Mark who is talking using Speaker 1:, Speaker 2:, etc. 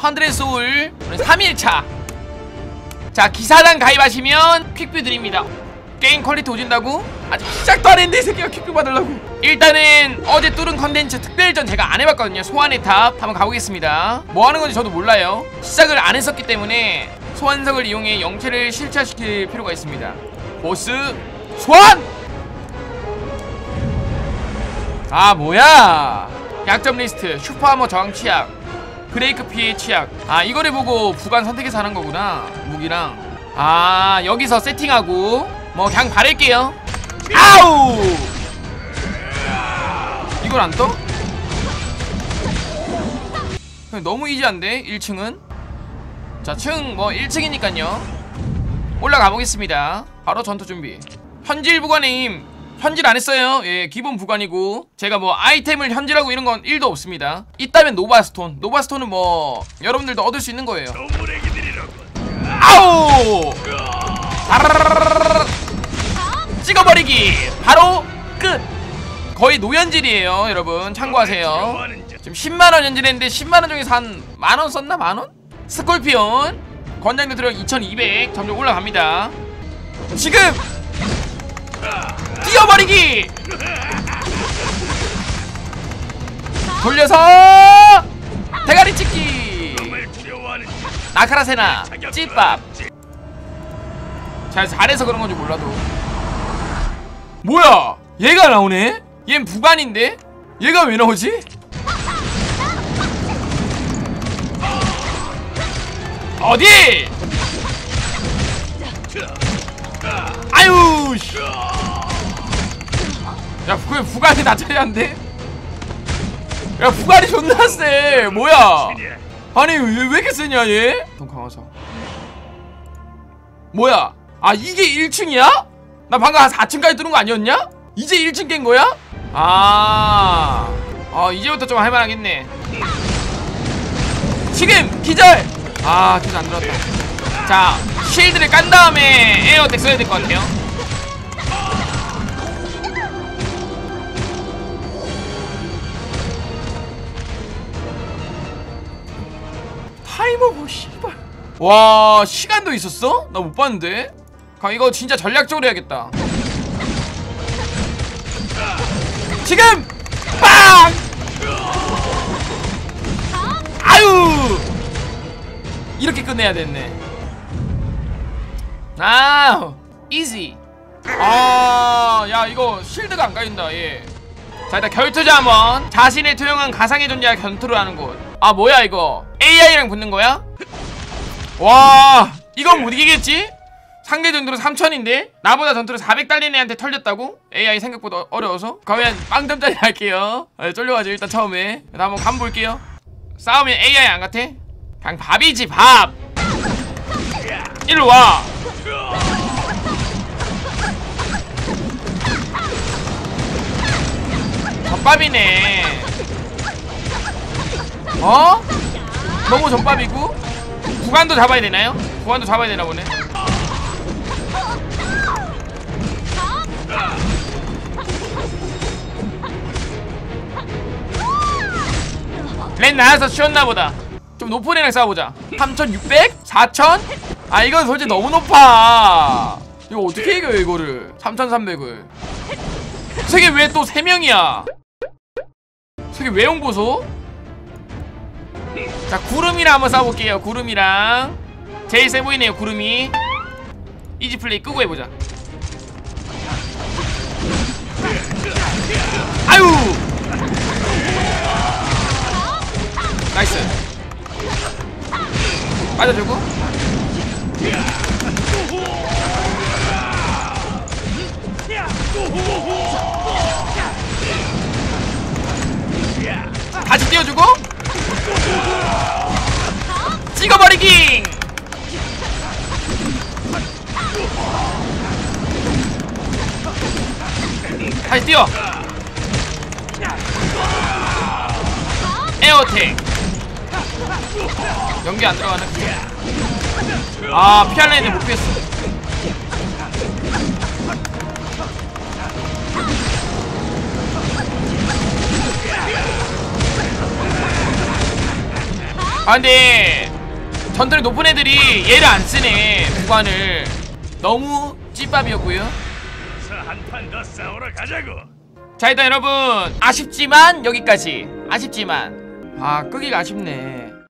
Speaker 1: 헌드레 소울 3일차. 자 기사단 가입하시면 퀵뷰 드립니다. 게임 퀄리티 오진다고? 아직 시작도 안 했는데 이 새끼가 퀵뷰 받으려고. 일단은 어제 뚫은 컨텐츠 특별전 제가 안 해봤거든요. 소환의 탑 한번 가보겠습니다. 뭐 하는 건지 저도 몰라요. 시작을 안 했었기 때문에 소환석을 이용해 영체를 실체시킬 필요가 있습니다. 보스 소환! 아 뭐야? 약점 리스트 슈퍼하머 저항 취약 브레이크 피해 취약. 아 이거를 보고 부관 선택해서 하는 거구나 무기랑. 아 여기서 세팅하고 뭐 그냥 바를게요. 아우! 이걸 안 떠? 너무 이지한데 1층은? 자층 뭐 1층이니까요. 올라가 보겠습니다. 바로 전투 준비. 현질 부관의 현질 안 했어요. 예 기본 부관이고 제가 뭐 아이템을 현질하고 이런 건 1도 없습니다. 있다면 노바스톤. 노바스톤은 뭐 여러분들도 얻을 수 있는 거예요. 아우. 찍어버리기. 바로 끝. 거의 노현질이에요 여러분. 참고하세요. 지금 10만원 현질했는데 10만원 중에서 한 만원 썼나? 만원? 스콜피온. 권장도 들어 2200 점점 올라갑니다. 지금 뛰어버리기! 돌려서 대가리 찍기! 나카라세나 찌밥. 잘 잘해서 그런 건지 몰라도. 뭐야? 얘가 나오네? 얜 부관인데? 얘가 왜 나오지? 어디? 아유 씨. 야 그게 부관이 나차리한데 야 부관이 존나 세 뭐야 아니 왜, 왜 이렇게 세냐 얘? 돈 강화사 뭐야 아 이게 1층이야? 나 방금 한 4층까지 뚫은 거 아니었냐? 이제 1층 깬 거야? 아, 아 이제부터 좀 할만하겠네 지금 기절! 아 기절 안 들었다 자 쉴드를 깐 다음에 에어덱 써야 될 것 같아요 타이머 뭐 씨발. 와 시간도 있었어? 나 못 봤는데. 가 이거 진짜 전략적으로 해야겠다. 지금! 빵! 아유! 이렇게 끝내야 됐네. 아 이지 아야 이거 실드가 안 가린다 얘 자 일단 결투자 한번 자신의 투영한 가상의 존재와 견투를 하는 곳아 뭐야 이거 AI랑 붙는 거야? 와 이건 못 이기겠지? 상대 전투로 3000인데 나보다 전투로 400 달린 애한테 털렸다고? AI 생각보다 어려워서? 그러면 빵점짜리 할게요 아, 쫄려가지고 일단 처음에 일단 한번 감 볼게요 싸우면 AI 안 같아? 그냥 밥이지 밥 일로 와 전밥이네 어? 너무 전밥이고 구간도 잡아야 되나요? 구간도 잡아야 되나 보네 렌 나와서 쉬었나 보다 좀 높은 애랑 싸워보자 3600? 4000? 아 이건 솔직히 너무 높아 이거 어떻게 이겨요 이거를 3300을 세계 왜또 3명이야. 세계 외형 보소? 자 구름이랑 한번 싸워볼게요 구름이랑. 제일 세 보이네요 구름이. 이지플레이 끄고 해보자. 아유! 나이스. 맞아주고 다시 뛰어. 에어텍 연기 안 들어가는 아 피할라 했는데 못 피했어. 아 근데 전투력 높은 애들이 얘를 안 쓰네 구간을. 너무 찐밥이었고요
Speaker 2: 한 판 더 싸우러 가자고.
Speaker 1: 자 일단 여러분 아쉽지만 여기까지. 아쉽지만. 아 끄기가 아쉽네